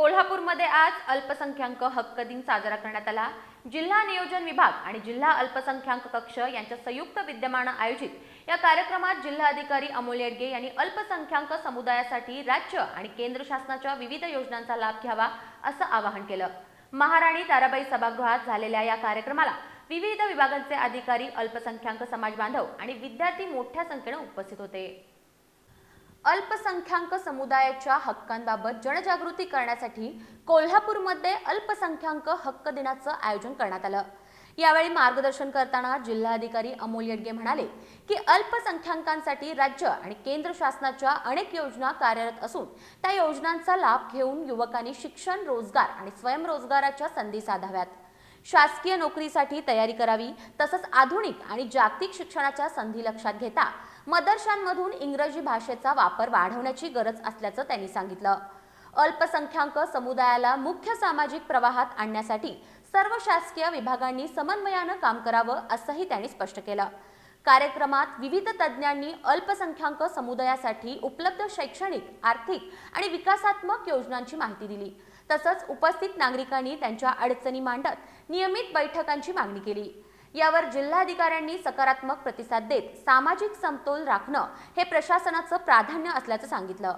कोल्हापूरमध्ये आज अल्पसंख्याक हक्क दिन साजरा करण्यात आला. जिल्हा नियोजन विभाग आणि जिल्हा अल्पसंख्याक कक्ष यांच्या संयुक्त विद्यमानं आयोजित या कार्यक्रमात जिल्हाधिकारी अमोल येडगे यांनी अल्पसंख्याक समुदायासाठी राज्य आणि केंद्र शासनाच्या विविध योजनांचा लाभ घ्यावा असं आवाहन केलं. महाराणी ताराबाई सभागृहात झालेल्या या कार्यक्रमाला विविध विभागांचे अधिकारी अल्पसंख्याक समाज बांधव आणि विद्यार्थी मोठ्या संख्येनं उपस्थित होते. अल्पसंख्याक समुदायाच्या हक्कांबाबत जनजागृती करण्यासाठी कोल्हापूरमध्ये अल्पसंख्याक हक्क दिनाचं आयोजन करण्यात आलं. यावेळी मार्गदर्शन करताना जिल्हाधिकारी अमोल येडगे म्हणाले की अल्पसंख्याकांसाठी राज्य आणि केंद्र शासनाच्या अनेक योजना कार्यरत असून त्या योजनांचा लाभ घेऊन युवकांनी शिक्षण रोजगार आणि स्वयंरोजगाराच्या संधी साधाव्यात. शासकीय नोकरीसाठी तयारी करावी तसंच आधुनिक आणि जागतिक शिक्षणाच्या संधी लक्षात घेता मदरशांमधून इंग्रजी भाषेचा वापर वाढवण्याची गरज असल्याचं त्यांनी सांगितलं. अल्पसंख्याक समुदायाला मुख्य सामाजिक प्रवाहात आणण्यासाठी सर्व शासकीय विभागांनी समन्वयानं काम करावं असंही त्यांनी स्पष्ट केलं. कार्यक्रमात विविध तज्ज्ञांनी अल्पसंख्याक समुदायासाठी उपलब्ध शैक्षणिक आर्थिक आणि विकासात्मक योजनांची माहिती दिली. तसंच उपस्थित नागरिकांनी त्यांच्या अडचणी मांडत नियमित बैठकांची मागणी केली. यावर जिल्हाधिकाऱ्यांनी सकारात्मक प्रतिसाद देत सामाजिक समतोल राखणं हे प्रशासनाचं प्राधान्य असल्याचं सांगितलं.